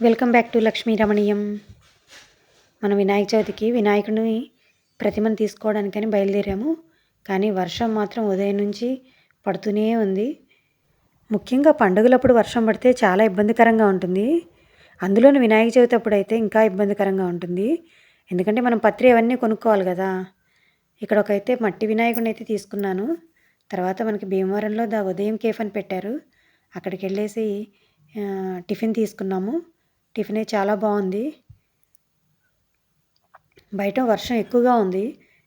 Welcome back to Lakshmi Ramaniyam మన వినాయక చవితికి వినాయకుడిని ప్రతిమను తీసుకోవడానికని బయలుదేరాము. కానీ వర్షం మాత్రం ఉదయం నుంచి పడుతూనే ఉంది. ముఖ్యంగా పండుగలప్పుడు వర్షం పడితే చాలా ఇబ్బందికరంగా ఉంటుంది. అందులోని వినాయక చవితి అప్పుడు అయితే ఇంకా ఇబ్బందికరంగా ఉంటుంది. ఎందుకంటే మనం పత్రి అవన్నీ కొనుక్కోవాలి కదా. ఇక్కడ ఒకైతే అయితే మట్టి వినాయకుడిని అయితే తీసుకున్నాను. తర్వాత మనకి భీమవరంలో ద ఉదయం కేఫ్ అని పెట్టారు. అక్కడికి వెళ్ళేసి టిఫిన్ తీసుకున్నాము. టిఫిన్ చాలా బాగుంది. బయట వర్షం ఎక్కువగా ఉంది.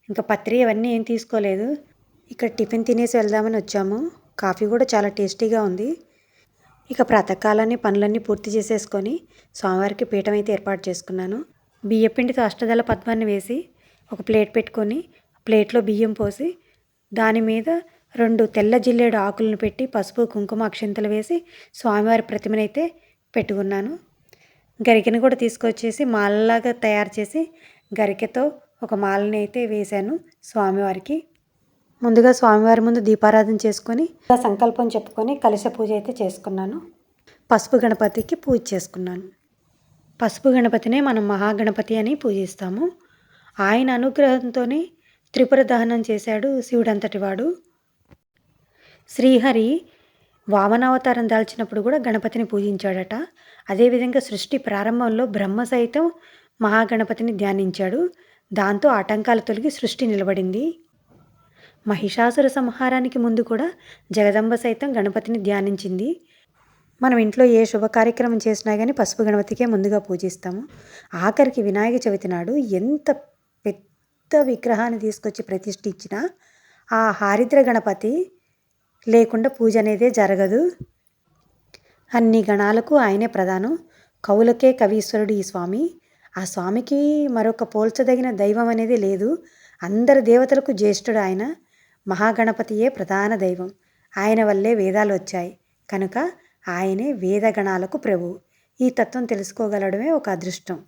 ఇంకా పత్రి ఇవన్నీ ఏం తీసుకోలేదు. ఇక్కడ టిఫిన్ తినేసి వెళ్దామని వచ్చాము. కాఫీ కూడా చాలా టేస్టీగా ఉంది. ఇక ప్రాతకాలాన్ని పనులన్నీ పూర్తి చేసేసుకొని స్వామివారికి పీఠం అయితే ఏర్పాటు చేసుకున్నాను. బియ్యపిండితో అష్టదళ పద్మాన్ని వేసి ఒక ప్లేట్ పెట్టుకొని ప్లేట్లో బియ్యం పోసి దాని మీద రెండు తెల్ల జిల్లేడు ఆకులను పెట్టి పసుపు కుంకుమ అక్షింతలు వేసి స్వామివారి ప్రతిమనైతే పెట్టుకున్నాను. గరికను కూడా తీసుకొచ్చేసి మాలలాగా తయారు చేసి గరికెతో ఒక మాలని అయితే వేశాను స్వామివారికి. ముందుగా స్వామివారి ముందు దీపారాధన చేసుకొని ఇలా సంకల్పం చెప్పుకొని కలశ పూజ అయితే చేసుకున్నాను. పసుపు గణపతికి పూజ చేసుకున్నాను. పసుపు గణపతినే మనం మహాగణపతి అని పూజిస్తాము. ఆయన అనుగ్రహంతోనే త్రిపుర దహనం చేశాడు శివుడంతటి వాడు శ్రీహరి వామనావతారం దాల్చినప్పుడు కూడా గణపతిని పూజించాడట. అదేవిధంగా సృష్టి ప్రారంభంలో బ్రహ్మ సైతం మహాగణపతిని ధ్యానించాడు. దాంతో ఆటంకాలు తొలగి సృష్టి నిలబడింది. మహిషాసుర సంహారానికి ముందు కూడా జగదంబ సైతం గణపతిని ధ్యానించింది. మనం ఇంట్లో ఏ శుభ కార్యక్రమం చేసినా కానీ పసుపు గణపతికే ముందుగా పూజిస్తాము. ఆఖరికి వినాయక చవితి నాడు ఎంత పెద్ద విగ్రహాన్ని తీసుకొచ్చి ప్రతిష్ఠించినా ఆ హారిద్ర గణపతి లేకుండా పూజ అనేదే జరగదు. అన్ని గణాలకు ఆయనే ప్రధానం. కవులకే కవీశ్వరుడు ఈ స్వామి. ఆ స్వామికి మరొక పోల్చదగిన దైవం అనేది లేదు. అందరి దేవతలకు జ్యేష్ఠుడు ఆయన. మహాగణపతియే ప్రధాన దైవం. ఆయన వల్లే వేదాలు వచ్చాయి. కనుక ఆయనే వేదగణాలకు ప్రభువు ఈ తత్వం తెలుసుకోగలడమే ఒక అదృష్టం.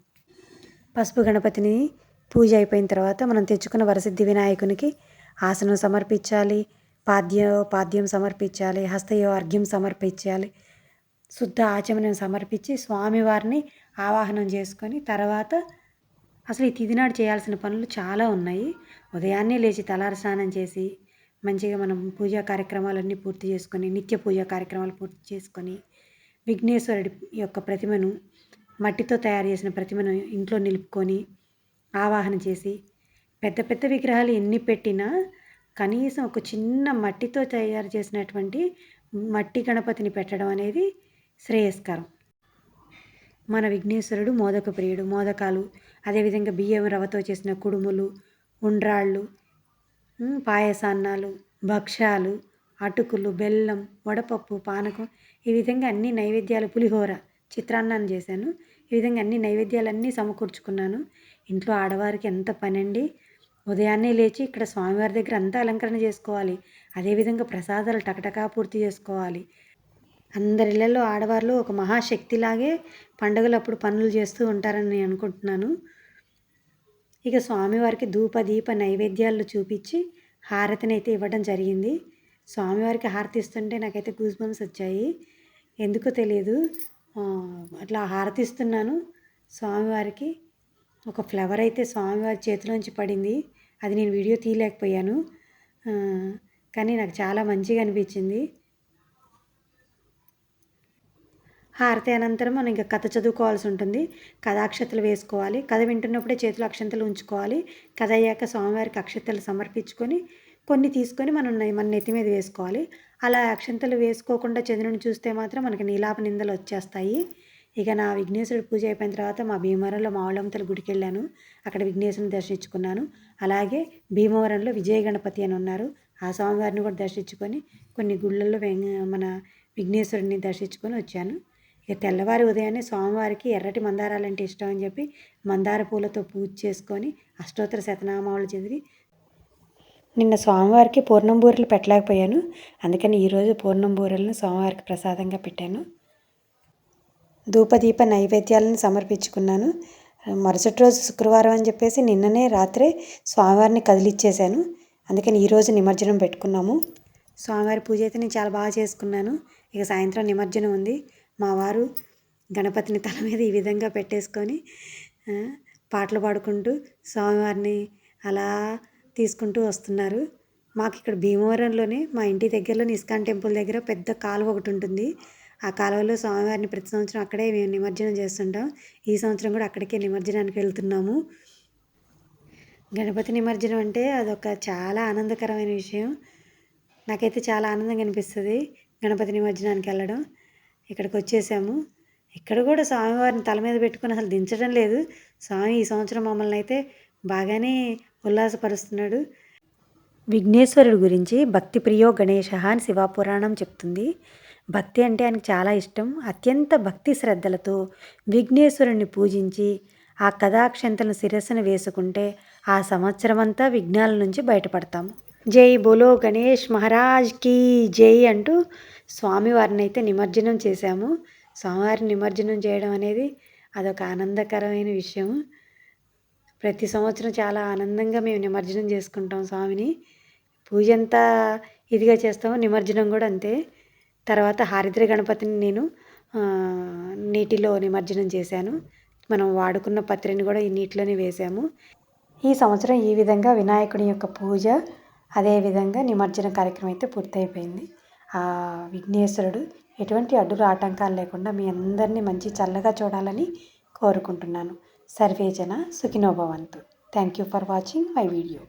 పసుపు గణపతిని పూజ అయిపోయిన తర్వాత మనం తెచ్చుకున్న వరసిద్ధి వినాయకునికి ఆసనం సమర్పించాలి. పాద్య పాద్యం సమర్పించాలి హస్తయో సమర్పించాలి శుద్ధ ఆచమనం సమర్పించి స్వామివారిని ఆవాహనం చేసుకొని తర్వాత అసలు ఈ తిథి నాడు చేయాల్సిన పనులు చాలా ఉన్నాయి. ఉదయాన్నే లేచి తలార స్నానం చేసి మంచిగా మనం పూజా కార్యక్రమాలన్నీ పూర్తి చేసుకొని నిత్య పూజా కార్యక్రమాలు పూర్తి చేసుకొని విఘ్నేశ్వరుడి యొక్క ప్రతిమను మట్టితో తయారు చేసిన ప్రతిమను ఇంట్లో నిలుపుకొని ఆవాహన చేసి పెద్ద పెద్ద విగ్రహాలు ఎన్ని పెట్టినా కనీసం ఒక చిన్న మట్టితో తయారు చేసినటువంటి మట్టి గణపతిని పెట్టడం అనేది శ్రేయస్కరం. మన విఘ్నేశ్వరుడు మోదక ప్రియుడు మోదకాలు అదేవిధంగా బియ్యం రవ్వతో చేసిన కుడుములు ఉండ్రాళ్ళు పాయసాన్నాలు భక్ష్యాలు అటుకులు బెల్లం వడపప్పు పానకం ఈ విధంగా అన్ని నైవేద్యాలు పులిహోర చిత్రాన్నాన్ని చేశాను. ఈ విధంగా అన్ని నైవేద్యాలన్నీ సమకూర్చుకున్నాను. ఇంట్లో ఆడవారికి ఎంత పని అండి ఉదయాన్నే లేచి ఇక్కడ స్వామివారి దగ్గర అంతా అలంకరణ చేసుకోవాలి. అదేవిధంగా ప్రసాదాలు టకటకా పూర్తి చేసుకోవాలి. అందరిళ్ళలో ఆడవాళ్ళు ఒక మహాశక్తిలాగే పండుగలప్పుడు పనులు చేస్తూ ఉంటారని నేను అనుకుంటున్నాను. ఇక స్వామివారికి ధూప దీప నైవేద్యాలు చూపించి హారతిని అయితే ఇవ్వడం జరిగింది. స్వామివారికి హారతి ఇస్తుంటే నాకైతే గూస్ బంప్స్ వచ్చాయి. ఎందుకో తెలియదు అట్లా హారతి ఇస్తున్నాను స్వామివారికి ఒక ఫ్లవర్ అయితే స్వామివారి చేతిలోంచి పడింది. అది నేను వీడియో తీయలేకపోయాను. కానీ నాకు చాలా మంచిగా అనిపించింది. హారతి అనంతరం మనం ఇంకా కథ చదువుకోవాల్సి ఉంటుంది. కథ అక్షతలు వేసుకోవాలి. కథ వింటున్నప్పుడే చేతిలో అక్షంతలు ఉంచుకోవాలి. కథ అయ్యాక స్వామివారికి అక్షతలు సమర్పించుకొని కొన్ని తీసుకొని మనం మన నెత్తి మీద వేసుకోవాలి. అలా అక్షంతలు వేసుకోకుండా చంద్రుని చూస్తే మాత్రం మనకి నీలాప నిందలు వచ్చేస్తాయి. ఇక నా విఘ్నేశ్వరుడు పూజ అయిపోయిన తర్వాత మా భీమవరంలో మావుళంతల గుడికి వెళ్ళాను అక్కడ విఘ్నేశ్వరుని దర్శించుకున్నాను. అలాగే భీమవరంలో విజయ గణపతి అని ఉన్నారు. ఆ స్వామివారిని కూడా దర్శించుకొని కొన్ని గుళ్ళల్లో మన విఘ్నేశ్వరుని దర్శించుకొని వచ్చాను. ఇక తెల్లవారి ఉదయాన్నే స్వామివారికి ఎర్రటి మందారాలంటే ఇష్టం అని చెప్పి మందార పూలతో పూజ చేసుకొని అష్టోత్తర శతనామాలు చదివి నిన్న స్వామివారికి పూర్ణం బూరెలు పెట్టలేకపోయాను. అందుకని ఈరోజు పూర్ణం బూరెలను స్వామివారికి ప్రసాదంగా పెట్టాను. ధూపదీప నైవేద్యాలను సమర్పించుకున్నాను. మరుసటి రోజు శుక్రవారం అని చెప్పేసి నిన్ననే రాత్రే స్వామివారిని కదిలిచ్చేశాను. అందుకని ఈరోజు నిమజ్జనం పెట్టుకున్నాము. స్వామివారి పూజ అయితే నేను చాలా బాగా చేసుకున్నాను. ఇక సాయంత్రం నిమజ్జనం ఉంది. మా వారు గణపతిని తల మీద ఈ విధంగా పెట్టేసుకొని పాటలు పాడుకుంటూ స్వామివారిని అలా తీసుకుంటూ వస్తున్నారు. మాకు ఇక్కడ భీమవరంలోనే మా ఇంటి దగ్గరలోని ఇస్కాన్ టెంపుల్ దగ్గర పెద్ద కాలువ ఒకటి ఉంటుంది. ఆ కాలువలో స్వామివారిని ప్రతి సంవత్సరం అక్కడే మేము నిమజ్జనం చేస్తుంటాం. ఈ సంవత్సరం కూడా అక్కడికే నిమజ్జనానికి వెళ్తున్నాము. గణపతి నిమజ్జనం అంటే అదొక చాలా ఆనందకరమైన విషయం. నాకైతే చాలా ఆనందంగా అనిపిస్తుంది గణపతి నిమజ్జనానికి వెళ్ళడం. ఇక్కడికి వచ్చేసాము. ఇక్కడ కూడా స్వామివారిని తల మీద పెట్టుకుని అసలు దించడం లేదు. స్వామి ఈ సంవత్సరం మమ్మల్ని అయితే బాగానే ఉల్లాసపరుస్తున్నాడు. విఘ్నేశ్వరుడు గురించి భక్తి ప్రియో గణేశ అని శివపురాణం చెప్తుంది. భక్తి అంటే ఆయనకు చాలా ఇష్టం. అత్యంత భక్తి శ్రద్ధలతో విఘ్నేశ్వరుణ్ణి పూజించి ఆ కథాక్షంతలను శిరస్సును వేసుకుంటే ఆ సంవత్సరమంతా విఘ్నాల నుంచి బయటపడతాము. జై బోలో గణేష్ మహారాజ్ కీ జై అంటూ స్వామివారిని అయితే నిమజ్జనం చేశాము. స్వామివారిని నిమజ్జనం చేయడం అనేది అదొక ఆనందకరమైన విషయం ప్రతి సంవత్సరం చాలా ఆనందంగా మేము నిమజ్జనం చేసుకుంటాం స్వామిని. పూజ అంతా ఇదిగా చేస్తాము నిమజ్జనం కూడా అంతే. తర్వాత హారిద్ర గణపతిని నేను నీటిలో నిమజ్జనం చేశాను. మనం వాడుకున్న పత్రిని కూడా ఈ నీటిలోనే వేసాము ఈ సంవత్సరం ఈ విధంగా వినాయకుడి యొక్క పూజ అదేవిధంగా నిమజ్జన కార్యక్రమం అయితే పూర్తయిపోయింది. ఆ విఘ్నేశ్వరుడు ఎటువంటి అడ్డులు ఆటంకాలు లేకుండా మీ అందరినీ మంచి చల్లగా చూడాలని కోరుకుంటున్నాను. సర్వేజన Sukhinobhavantu. Thank you for watching my video